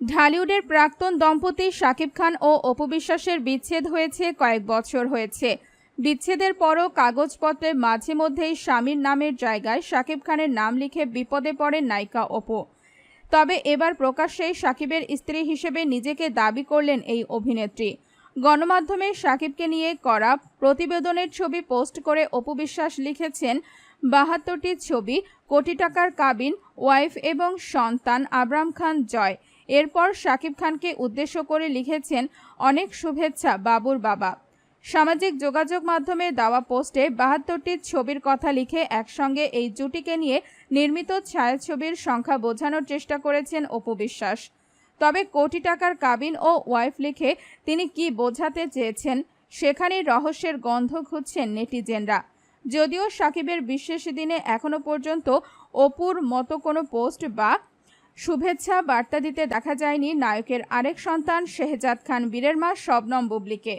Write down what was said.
ঢালিউডের প্রাক্তন দম্পতি শাকিব খান ও অপু বিশ্বাসের বিচ্ছেদ হয়েছে কয়েক বছর হয়েছে। বিচ্ছেদের পরও কাগজপত্রে মাঝে মধ্যেই স্বামীর নামের জায়গায় শাকিব খানের নাম লিখে বিপদে পড়ে নায়িকা অপু। তবে এবার প্রকাশ্যেই শাকিবের স্ত্রী হিসেবে নিজেকে দাবি করলেন এই অভিনেত্রী। গণমাধ্যমে সাকিবকে নিয়ে করা প্রতিবেদনের ছবি পোস্ট করে অপু বিশ্বাস লিখেছেন, বাহাত্তরটি ছবি, কোটি টাকার কাবিন, ওয়াইফ এবং সন্তান আবরাম খান জয়। এরপর সাকিব খানকে উদ্দেশ্য করে লিখেছেন, অনেক শুভেচ্ছা, বাবুর বাবা। সামাজিক যোগাযোগ মাধ্যমে দেওয়া পোস্টে বাহাত্তরটি ছবির কথা লিখে একসঙ্গে এই জুটিকে নিয়ে নির্মিত ছায়াছবির সংখ্যা বোঝানোর চেষ্টা করেছেন অপু বিশ্বাস। তবে কোটি টাকার কাবিন ও ওয়াইফ লিখে তিনি কি বোঝাতে চেয়েছেন সেখানে রহস্যের গন্ধ খুঁজছেন নেটিজেনরা। যদিও সাকিবের বিশেষ দিনে এখনও পর্যন্ত অপুর মতো কোনো পোস্ট বা শুভেচ্ছা বার্তা দিতে দেখা যায়নি নায়কের। আরেক সন্তান শেহজাদ খান, বীরের মা শবনম বুবলিকে।